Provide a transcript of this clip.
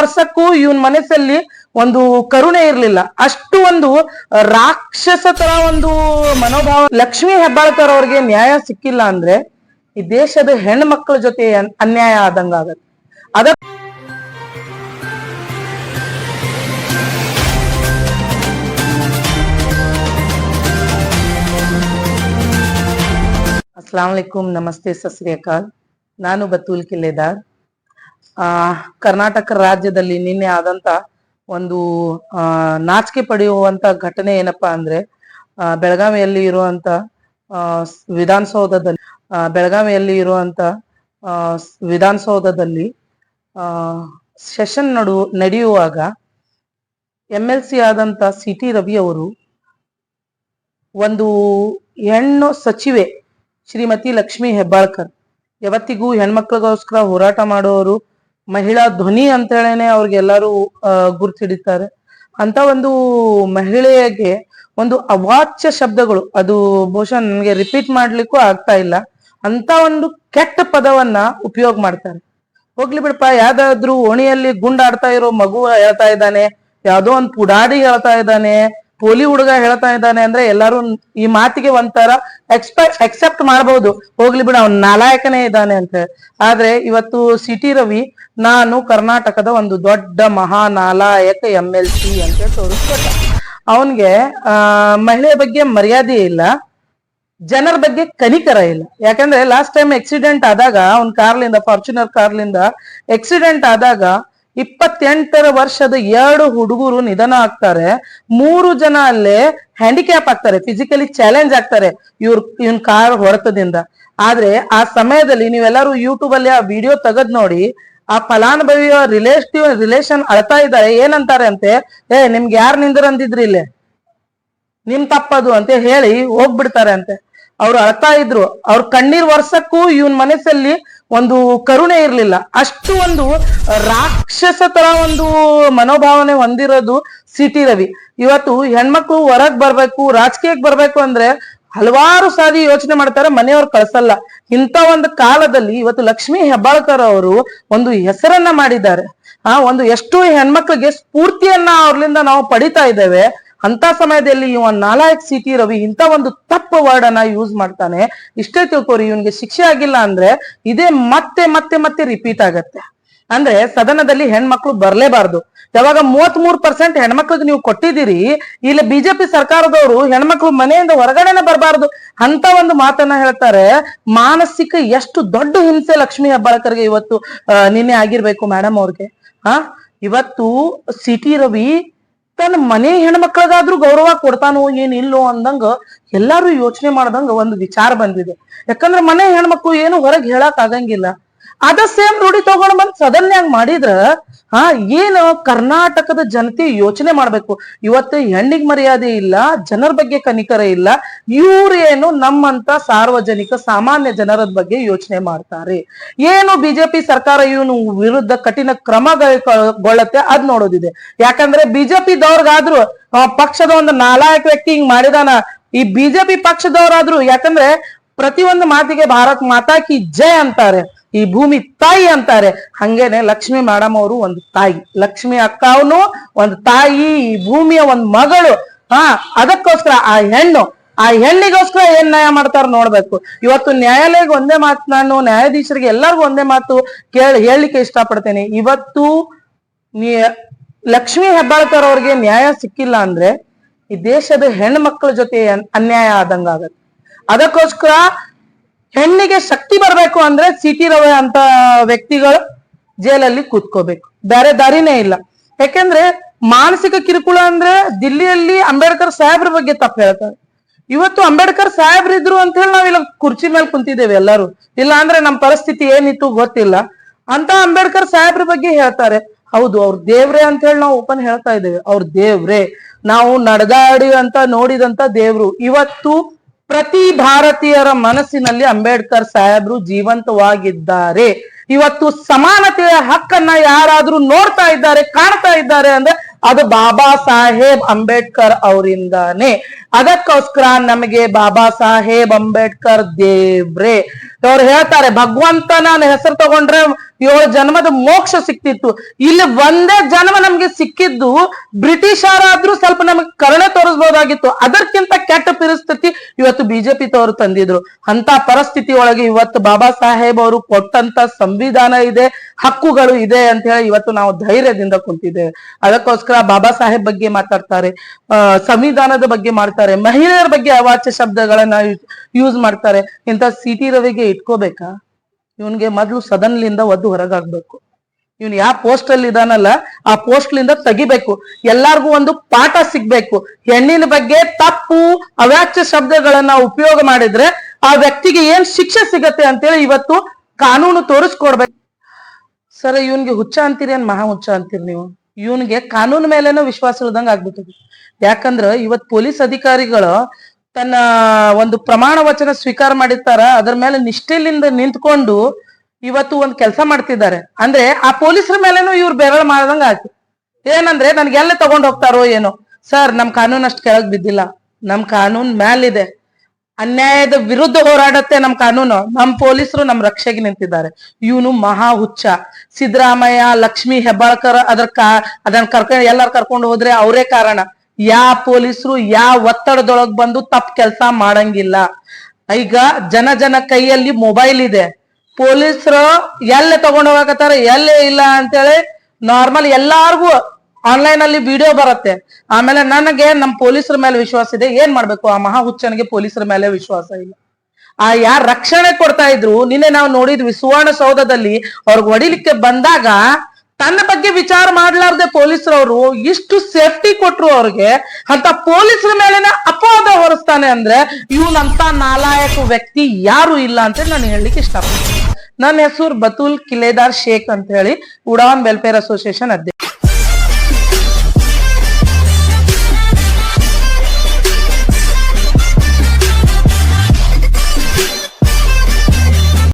ವರ್ಷಕ್ಕೂ ಇವನ್ ಮನಸ್ಸಲ್ಲಿ ಒಂದು ಕರುಣೆ ಇರ್ಲಿಲ್ಲ. ಅಷ್ಟು ಒಂದು ರಾಕ್ಷಸ ತರ ಒಂದು ಮನೋಭಾವ. ಲಕ್ಷ್ಮಿ ಹೆಬ್ಬಾಳ್ಕರ್ ಅವ್ರಿಗೆ ನ್ಯಾಯ ಸಿಕ್ಕಿಲ್ಲ ಅಂದ್ರೆ ಈ ದೇಶದ ಹೆಣ್ಮಕ್ಳ ಜೊತೆ ಅನ್- ಅನ್ಯಾಯ ಆದಂಗಾಗತ್ತೆ ಅದ ಅಸ್ಲಾಂ ನಮಸ್ತೆ, ಸಸ್ರಿಯಕಾಲ್. ನಾನು ಬತೂಲ್ ಕಿಲ್ಲೆದಾರ್. ಆ, ಕರ್ನಾಟಕ ರಾಜ್ಯದಲ್ಲಿ ನಿನ್ನೆ ಆದಂತ ಒಂದು, ಆ, ನಾಚಿಕೆ ಪಡೆಯುವಂತ ಘಟನೆ ಏನಪ್ಪಾ ಅಂದ್ರೆ ಬೆಳಗಾವಿಯಲ್ಲಿ ಇರುವಂತ ವಿಧಾನಸೌಧದಲ್ಲಿ ಬೆಳಗಾವಿಯಲ್ಲಿ ಇರುವಂತ ವಿಧಾನಸೌಧದಲ್ಲಿ ಸೆಷನ್ ನಡು, ನಡೆಯುವಾಗ ಎಂ ಎಲ್ ಸಿ ಆದಂತ ಸಿ ಟಿ ರವಿ ಅವರು ಒಂದು ಹೆಣ್ಣು ಸಚಿವೆ ಶ್ರೀಮತಿ ಲಕ್ಷ್ಮಿ ಹೆಬ್ಬಾಳ್ಕರ್, ಯಾವತ್ತಿಗೂ ಹೆಣ್ಮಕ್ಳಿಗೋಸ್ಕರ ಹೋರಾಟ ಮಾಡುವವರು ಮಹಿಳಾ ಧ್ವನಿ ಅಂತ ಹೇಳೇನೆ ಅವ್ರಿಗೆಲ್ಲರೂ ಗುರ್ತ ಹಿಡಿತಾರೆ ಅಂತ ಒಂದು ಮಹಿಳೆಯಗೆ ಒಂದು ಅವಾಚ್ಯ ಶಬ್ದಗಳು, ಅದು ಬಹುಶಃ ನನಗೆ ರಿಪೀಟ್ ಮಾಡ್ಲಿಕ್ಕೂ ಆಗ್ತಾ ಇಲ್ಲ, ಅಂತ ಒಂದು ಕೆಟ್ಟ ಪದವನ್ನ ಉಪಯೋಗ ಮಾಡ್ತಾರೆ. ಹೋಗ್ಲಿ ಬಿಡಪ್ಪ, ಯಾವ್ದಾದ್ರು ಓಣಿಯಲ್ಲಿ ಗುಂಡಾಡ್ತಾ ಇರೋ ಮಗು ಹೇಳ್ತಾ ಇದ್ದಾನೆ, ಯಾವ್ದೋ ಒಂದ್ ಪುಡಾಡಿ ಹೇಳ್ತಾ ಇದ್ದಾನೆ ಪೋಲಿ ಹುಡುಗ ಹೇಳ್ತಾ ಇದ್ದಾನೆ ಅಂದ್ರೆ ಎಲ್ಲರೂ ಈ ಮಾತಿಗೆ ಒಂಥರ ಎಕ್ಸ್ಪೆಕ್ಟ್ ಎಕ್ಸೆಪ್ಟ್ ಮಾಡಬಹುದು ಹೋಗ್ಲಿ ಬಿಡ, ಅವ್ನು ನಾಲಾಯಕನೇ ಇದ್ದಾನೆ ಅಂತ ಆದ್ರೆ ಇವತ್ತು ಸಿಟಿ ರವಿ, ನಾನು ಕರ್ನಾಟಕದ ಒಂದು ದೊಡ್ಡ ಮಹಾ ನಾಲಾಯಕ ಎಂ ಎಲ್ ಸಿ ಅಂತ ತೋರಿಸ್ಕೊಟ್ಟ. ಅವನ್ಗೆ, ಆ ಮಹಿಳೆಯ ಬಗ್ಗೆ ಮರ್ಯಾದೆ ಇಲ್ಲ, ಜನರ ಬಗ್ಗೆ ಕನಿಕರ ಇಲ್ಲ. ಯಾಕಂದ್ರೆ ಲಾಸ್ಟ್ ಟೈಮ್ ಆಕ್ಸಿಡೆಂಟ್ ಆದಾಗ, ಅವ್ನ ಕಾರ್ಲಿಂದ ಫಾರ್ಚುನರ್ ಕಾರ್ಲಿಂದ ಆಕ್ಸಿಡೆಂಟ್ ಆದಾಗ ಇಪ್ಪತ್ತೆಂಟರ ವರ್ಷದ ಎರಡು ಹುಡುಗರು ನಿಧನ ಆಗ್ತಾರೆ. ಮೂರು ಜನ ಅಲ್ಲೇ ಹ್ಯಾಂಡಿಕ್ಯಾಪ್ ಆಗ್ತಾರೆ ಫಿಸಿಕಲಿ ಚಾಲೆಂಜ್ ಆಗ್ತಾರೆ ಇವ್ರ, ಇವನ್ ಕಾರ್ ಹೊರತದಿಂದ. ಆದ್ರೆ ಆ ಸಮಯದಲ್ಲಿ ನೀವೆಲ್ಲರೂ ಯೂಟ್ಯೂಬ್ ಅಲ್ಲಿ ಆ ವಿಡಿಯೋ ತೆಗದ್ ನೋಡಿ, ಆ ಫಲಾನುಭವಿಯ ರಿಲೇಟಿವ್ ರಿಲೇಷನ್ ಅಳ್ತಾ ಇದ್ದಾರೆ, ಏನಂತಾರೆ ಅಂತೆ, ಏ, ನಿಮ್ಗೆ ಯಾರು ನಿಂದ್ರಂದಿದ್ರಿ ಇಲ್ಲೇ ಇಲ್ಲಿ? ನಿಮ್ ತಪ್ಪದು, ಅಂತ ಹೇಳಿ ಹೋಗ್ಬಿಡ್ತಾರೆ ಅಂತೆ. ಅವ್ರು ಅಳ್ತಾ ಇದ್ರು. ಅವ್ರ ಕಣ್ಣೀರ್ ವರ್ಷಕ್ಕೂ ಇವನ್ ಮನಸ್ಸಲ್ಲಿ ಒಂದು ಕರುಣೆ ಇರ್ಲಿಲ್ಲ. ಅಷ್ಟು ಒಂದು ರಾಕ್ಷಸ ತರ ಒಂದು ಮನೋಭಾವನೆ ಹೊಂದಿರೋದು ಸಿಟಿ ರವಿ. ಇವತ್ತು ಹೆಣ್ಮಕ್ಳು ಹೊರಗ್ ಬರ್ಬೇಕು ರಾಜಕೀಯಕ್ಕೆ ಬರ್ಬೇಕು ಅಂದ್ರೆ ಹಲವಾರು ಸಾರಿ ಯೋಚನೆ ಮಾಡ್ತಾರೆ, ಮನೆಯವ್ರು ಕಳ್ಸಲ್ಲ. ಇಂಥ ಒಂದು ಕಾಲದಲ್ಲಿ ಇವತ್ತು ಲಕ್ಷ್ಮೀ ಹೆಬ್ಬಾಳ್ಕರ್ ಅವರು ಒಂದು ಹೆಸರನ್ನ ಮಾಡಿದ್ದಾರೆ. ಆ, ಒಂದು ಎಷ್ಟು ಹೆಣ್ಮಕ್ಳಿಗೆ ಸ್ಫೂರ್ತಿಯನ್ನ ಅವ್ರಲಿಂದ ನಾವು ಪಡಿತಾ ಇದ್ದೇವೆ. ಅಂತ ಸಮಯದಲ್ಲಿ ಇವ ನಾಲಾಯಕ್ ಸಿಟಿ ರವಿ ಇಂಥ ಒಂದು ತಪ್ಪು ವರ್ಡ್ ಅನ್ನ ಯೂಸ್ ಮಾಡ್ತಾನೆ. ಇಷ್ಟೇ ತಿಳ್ಕೊರಿ ಇವನ್ಗೆ ಶಿಕ್ಷೆ ಆಗಿಲ್ಲ ಅಂದ್ರೆ ಇದೇ ಮತ್ತೆ ಮತ್ತೆ ಮತ್ತೆ ರಿಪೀಟ್ ಆಗತ್ತೆ. ಅಂದ್ರೆ ಸದನದಲ್ಲಿ ಹೆಣ್ಮಕ್ಳು ಬರ್ಲೇಬಾರ್ದು. ಯಾವಾಗ ಮೂವತ್ ಮೂರ್ ಪರ್ಸೆಂಟ್ ಹೆಣ್ಮಕ್ಳಿಗೆ ನೀವು ಕೊಟ್ಟಿದ್ದೀರಿ ಇಲ್ಲಿ ಬಿಜೆಪಿ ಸರ್ಕಾರದವರು ಹೆಣ್ಮಕ್ಳು ಮನೆಯಿಂದ ಹೊರಗಡೆನೆ ಬರಬಾರ್ದು ಅಂತ ಒಂದು ಮಾತನ್ನ ಹೇಳ್ತಾರೆ. ಮಾನಸಿಕ ಎಷ್ಟು ದೊಡ್ಡ ಹಿಂಸೆ ಲಕ್ಷ್ಮಿ ಹೆಬ್ಬಾಳ್ಕರ್ಗೆ ಇವತ್ತು ಆ, ನಿನ್ನೆ ಆಗಿರ್ಬೇಕು ಮೇಡಮ್ ಅವ್ರಿಗೆ. ಹಾ ಇವತ್ತು ಸಿಟಿ ರವಿ ತನ್ನ ಮನೆ ಹೆಣ್ಮಕ್ಳಿಗಾದ್ರೂ ಗೌರವ ಕೊಡ್ತಾನೋ ಏನ್ ಇಲ್ಲೋ ಅಂದಂಗ ಎಲ್ಲಾರು ಯೋಚನೆ ಮಾಡ್ದಂಗ ಒಂದು ವಿಚಾರ ಬಂದಿದೆ. ಯಾಕಂದ್ರೆ ಮನೆ ಹೆಣ್ಮಕ್ಳು ಏನು ಹೊರಗೆ ಹೇಳಕ್ ಆಗಂಗಿಲ್ಲ. ಅದ ಸೇಮ್ ರೂಢಿ ತಗೊಂಡ್ ಬಂದ್ ಸದನ್ಯಾಗ ಮಾಡಿದ್ರ, ಹಾ, ಏನು ಕರ್ನಾಟಕದ ಜನತೆ ಯೋಚನೆ ಮಾಡ್ಬೇಕು. ಇವತ್ತು ಹೆಣ್ಣಿಗೆ ಮರ್ಯಾದೆ ಇಲ್ಲ, ಜನರ ಬಗ್ಗೆ ಕನಿಕರ ಇಲ್ಲ ಇವ್ರೇನು ನಮ್ಮಂತ ಸಾರ್ವಜನಿಕ ಸಾಮಾನ್ಯ ಜನರ ಬಗ್ಗೆ ಯೋಚನೆ ಮಾಡ್ತಾರೆ. ಏನು ಬಿಜೆಪಿ ಸರ್ಕಾರ ಇವನು ವಿರುದ್ಧ ಕಠಿಣ ಕ್ರಮ ಗೊಳ್ಳತ್ತೆ ಅದ್ ನೋಡೋದಿದೆ. ಯಾಕಂದ್ರೆ ಬಿಜೆಪಿ ದವ್ರಿಗಾದ್ರು ಪಕ್ಷದ ಒಂದು ನಾಲಾಯಕ ವ್ಯಕ್ತಿ ಹಿಂಗ್ ಮಾಡಿದಾನ, ಈ ಬಿಜೆಪಿ ಪಕ್ಷದವರಾದ್ರು, ಯಾಕಂದ್ರೆ ಪ್ರತಿಯೊಂದು ಮಾತಿಗೆ ಭಾರತ್ ಮಾತಾಕಿ ಜಯ ಅಂತಾರೆ. ಈ ಭೂಮಿ ತಾಯಿ ಅಂತಾರೆ. ಹಂಗೇನೆ ಲಕ್ಷ್ಮಿ ಮಾಡಮ್ಮ ಅವರು ಒಂದು ತಾಯಿ. ಲಕ್ಷ್ಮಿ ಅಕ್ಕ ಅವನು ಒಂದು ತಾಯಿ, ಈ ಭೂಮಿಯ ಒಂದು ಮಗಳು. ಹಾ, ಅದಕ್ಕೋಸ್ಕರ ಆ ಹೆಣ್ಣು, ಆ ಹೆಣ್ಣಿಗೋಸ್ಕರ ಏನ್ ನ್ಯಾಯ ಮಾಡ್ತಾರ ನೋಡ್ಬೇಕು. ಇವತ್ತು ನ್ಯಾಯಾಲಯಕ್ಕೆ ಒಂದೇ ಮಾತು ನಾನು, ನ್ಯಾಯಾಧೀಶರಿಗೆ ಎಲ್ಲರಿಗೂ ಒಂದೇ ಮಾತು ಕೇಳಿ, ಹೇಳಲಿಕ್ಕೆ ಇಷ್ಟಪಡ್ತೇನೆ. ಇವತ್ತು ನೀ, ಲಕ್ಷ್ಮೀ ಹೆಬ್ಬಾಳ್ಕರ್ ಅವ್ರಿಗೆ ನ್ಯಾಯ ಸಿಕ್ಕಿಲ್ಲ ಅಂದ್ರೆ ಈ ದೇಶದ ಹೆಣ್ಮಕ್ಳ ಜೊತೆ ಅನ್ಯಾಯ ಆದಂಗಾಗತ್ತೆ. ಅದಕ್ಕೋಸ್ಕರ ಹೆಣ್ಣಿಗೆ ಶಕ್ತಿ ಬರ್ಬೇಕು ಅಂದ್ರೆ ಸಿಟಿ ರವೆ ಅಂತ ವ್ಯಕ್ತಿಗಳು ಜೈಲಲ್ಲಿ ಕೂತ್ಕೋಬೇಕು. ಬೇರೆ ದಾರಿನೇ ಇಲ್ಲ. ಯಾಕೆಂದ್ರೆ ಮಾನಸಿಕ ಕಿರುಕುಳ ಅಂದ್ರೆ ದಿಲ್ಲಿಯಲ್ಲಿ ಅಂಬೇಡ್ಕರ್ ಸಾಹೇಬ್ರ ಬಗ್ಗೆ ತಪ್ಪು ಹೇಳ್ತಾರೆ. ಇವತ್ತು ಅಂಬೇಡ್ಕರ್ ಸಾಹೇಬ್ರ ಇದ್ರು ಅಂತ ಹೇಳಿ ನಾವಿಲ್ಲ ಕುರ್ಚಿ ಮೇಲೆ ಕುಂತಿದ್ದೇವೆ ಎಲ್ಲರೂ. ಇಲ್ಲ ಅಂದ್ರೆ ನಮ್ ಪರಿಸ್ಥಿತಿ ಏನಿತ್ತು ಗೊತ್ತಿಲ್ಲ. ಅಂತ ಅಂಬೇಡ್ಕರ್ ಸಾಹೇಬ್ರ ಬಗ್ಗೆ ಹೇಳ್ತಾರೆ. ಹೌದು, ಅವ್ರ ದೇವ್ರೆ ಅಂತ ಹೇಳಿ ನಾವು ಓಪನ್ ಹೇಳ್ತಾ ಇದ್ದೇವೆ. ಅವ್ರ ದೇವ್ರೆ. ನಾವು ನಡೆದಾಡಿ ಅಂತ ನೋಡಿದಂತ ದೇವ್ರು. ಇವತ್ತು ಪ್ರತಿ ಭಾರತೀಯರ ಮನಸ್ಸಿನಲ್ಲಿ ಅಂಬೇಡ್ಕರ್ ಸಾಹೇಬ್ರು ಜೀವಂತವಾಗಿದ್ದಾರೆ. ಇವತ್ತು ಸಮಾನತೆಯ ಹಕ್ಕನ್ನ ಯಾರಾದ್ರೂ ನೋಡ್ತಾ ಇದ್ದಾರೆ, ಕಾಣ್ತಾ ಇದ್ದಾರೆ ಅಂದ್ರೆ ಅದು ಬಾಬಾ ಸಾಹೇಬ್ ಅಂಬೇಡ್ಕರ್ ಅವರಿಂದಾನೆ. ಅದಕ್ಕೋಸ್ಕರ ನಮಗೆ ಬಾಬಾ ಸಾಹೇಬ್ ಅಂಬೇಡ್ಕರ್ ದೇವ್ರೆ. ಅವ್ರು ಹೇಳ್ತಾರೆ ಭಗವಂತನ ಹೆಸರು ತಗೊಂಡ್ರೆ ಏಳು ಜನ್ಮದ ಮೋಕ್ಷ ಸಿಕ್ತಿತ್ತು. ಇಲ್ಲಿ ಒಂದೇ ಜನ್ಮ ನಮ್ಗೆ ಸಿಕ್ಕಿದ್ದು ಬ್ರಿಟಿಷರಾದ್ರೂ ಸ್ವಲ್ಪ ನಮಗೆ ಕರುಣೆ ತೋರಿಸ್ಬೋದಾಗಿತ್ತು. ಅದಕ್ಕಿಂತ ಕೆಟ್ಟ ಪರಿಸ್ಥಿತಿ ಇವತ್ತು ಬಿಜೆಪಿ ತವರು ತಂದಿದ್ರು. ಅಂತ ಪರಿಸ್ಥಿತಿ ಒಳಗೆ ಇವತ್ತು ಬಾಬಾ ಸಾಹೇಬ್ ಅವರು ಕೊಟ್ಟಂತ ಸಂವಿಧಾನ ಇದೆ, ಹಕ್ಕುಗಳು ಇದೆ ಅಂತ ಹೇಳಿ ಇವತ್ತು ನಾವು ಧೈರ್ಯದಿಂದ ಕುಂತಿದ್ದೇವೆ. ಅದಕ್ಕೋಸ್ಕರ ಬಾಬಾ ಸಾಹೇಬ್ ಬಗ್ಗೆ ಮಾತಾಡ್ತಾರೆ ಸಂವಿಧಾನದ ಬಗ್ಗೆ ಮಾಡ್ತಾರೆ, ಮಹಿಳೆಯರ ಬಗ್ಗೆ ಅವಾಚ್ಯ ಶಬ್ದಗಳನ್ನ ಯೂಸ್ ಮಾಡ್ತಾರೆ. ಇಂಥ ಸಿಟಿ ರವಿಗೆ ಇಟ್ಕೋಬೇಕಾ? ಇವನ್ಗೆ ಮೊದ್ಲು ಸದನ್ಲಿಂದ ಒದ್ದು ಹೊರಗಾಗ್ಬೇಕು. ಇವನ್ ಯಾವ ಪೋಸ್ಟ್ ಅಲ್ಲಿ ಇದಾನಲ್ಲ ಆ ಪೋಸ್ಟ್ ಲಿಂದ ತೆಗಿಬೇಕು. ಎಲ್ಲಾರ್ಗೂ ಒಂದು ಪಾಠ ಸಿಗ್ಬೇಕು. ಹೆಣ್ಣಿನ ಬಗ್ಗೆ ತಪ್ಪು ಅವ್ಯಾಚ್ಯ ಶಬ್ದಗಳನ್ನ ಉಪಯೋಗ ಮಾಡಿದ್ರೆ ಆ ವ್ಯಕ್ತಿಗೆ ಏನ್ ಶಿಕ್ಷೆ ಸಿಗತ್ತೆ ಅಂತೇಳಿ ಇವತ್ತು ಕಾನೂನು ತೋರಿಸ್ಕೊಡ್ಬೇಕು. ಸರ್, ಇವನ್ಗೆ ಹುಚ್ಚ ಅಂತೀರಿ ಏನ್ ಮಹಾ ಹುಚ್ಚ ಅಂತೀರಿ ನೀವು? ಇವನ್ಗೆ ಕಾನೂನು ಮೇಲೇನೋ ವಿಶ್ವಾಸ ಇಲ್ದಂಗ ಆಗ್ಬಿಟ್ಟಿದೆ. ಯಾಕಂದ್ರ ಇವತ್ ಪೊಲೀಸ್ ಅಧಿಕಾರಿಗಳು ತನ್ನ ಒಂದು ಪ್ರಮಾಣ ವಚನ ಸ್ವೀಕಾರ ಮಾಡಿರ್ತಾರ, ಅದ್ರ ಮೇಲೆ ನಿಷ್ಠೆಲಿಂದ ನಿಂತ್ಕೊಂಡು ಇವತ್ತು ಒಂದು ಕೆಲಸ ಮಾಡ್ತಿದ್ದಾರೆ. ಅಂದ್ರೆ ಆ ಪೊಲೀಸರ ಮೇಲೇನು ಇವ್ರು ಬೆರಳು ಮಾಡ್ದಂಗ ಆಯ್ತು. ಏನಂದ್ರೆ ನನ್ಗೆ ಎಲ್ಲ ತಗೊಂಡ್ ಹೋಗ್ತಾರೋ ಏನೋ. ಸರ್, ನಮ್ ಕಾನೂನ್ ಅಷ್ಟು ಕೆಳಗ್ ಬಿದ್ದಿಲ್ಲ. ನಮ್ ಕಾನೂನ್ ಮ್ಯಾಲಿದೆ. ಅನ್ಯಾಯದ ವಿರುದ್ಧ ಹೋರಾಡತ್ತೆ ನಮ್ ಕಾನೂನು. ನಮ್ ಪೊಲೀಸರು ನಮ್ ರಕ್ಷೆಗೆ ನಿಂತಿದ್ದಾರೆ. ಇವನು ಮಹಾ ಹುಚ್ಚ. ಸಿದ್ದರಾಮಯ್ಯ, ಲಕ್ಷ್ಮಿ ಹೆಬ್ಬಾಳ್ಕರ್ ಅದ್ರ ಕಾ ಅದನ್ನ ಕರ್ಕೊಂಡು ಎಲ್ಲಾರು ಕರ್ಕೊಂಡು ಹೋದ್ರೆ ಅವರೇ ಕಾರಣ. ಯಾ ಪೊಲೀಸರು ಯಾ ಒತ್ತಡದೊಳಗ್ ಬಂದು ತಪ್ಪು ಕೆಲಸ ಮಾಡಂಗಿಲ್ಲ. ಈಗ ಜನ ಜನ ಕೈಯಲ್ಲಿ ಮೊಬೈಲ್ ಇದೆ. ಪೊಲೀಸರು ಎಲ್ಲೇ ತಗೊಂಡು ಹೋಗಕತ್ತಾರ, ಎಲ್ಲೇ ಇಲ್ಲ ಅಂತೇಳಿ ನಾರ್ಮಲ್ ಎಲ್ಲಾರ್ಗೂ ಆನ್ಲೈನ್ ಅಲ್ಲಿ ವಿಡಿಯೋ ಬರುತ್ತೆ. ಆಮೇಲೆ ನನಗೆ ನಮ್ಮ ಪೊಲೀಸರ ಮೇಲೆ ವಿಶ್ವಾಸ ಇದೆ. ಏನ್ ಮಾಡ್ಬೇಕು? ಆ ಮಹಾ ಹುಚ್ಚನಿಗೆ ಪೊಲೀಸರ ಮೇಲೆ ವಿಶ್ವಾಸ ಇಲ್ಲ. ಆ ಯಾರ ರಕ್ಷಣೆ ಕೊಡ್ತಾ ಇದ್ರು, ನಿನ್ನೆ ನಾವು ನೋಡಿದ್ವಿ ಸುವರ್ಣಸೌಧದಲ್ಲಿ ಅವ್ರಿಗೆ ಹೊಡಿಲಿಕ್ಕೆ ಬಂದಾಗ ತನ್ನ ಬಗ್ಗೆ ವಿಚಾರ ಮಾಡ್ಲಾರ್ದೆ ಪೊಲೀಸರವರು ಇಷ್ಟು ಸೇಫ್ಟಿ ಕೊಟ್ರು ಅವ್ರಿಗೆ, ಅಂತ ಪೊಲೀಸರ ಮೇಲೆನೆ ಅಪವಾದ ಹೊರಿಸ್ತಾನೆ ಅಂದ್ರೆ ಇವನಂತ ನಾಲಾಯಕ ವ್ಯಕ್ತಿ ಯಾರು ಇಲ್ಲ ಅಂತ ನಾನು ಹೇಳಲಿಕ್ಕೆ ಇಷ್ಟಪಡ್ತೀನಿ. ನನ್ನ ಹೆಸರು ಬತುಲ್ ಕಿಲೇದಾರ್ ಶೇಖ್ ಅಂತ ಹೇಳಿ ಉಡಾನ್ ವೆಲ್ಫೇರ್ ಅಸೋಸಿಯೇಷನ್ ಅಧ್ಯಕ್ಷ.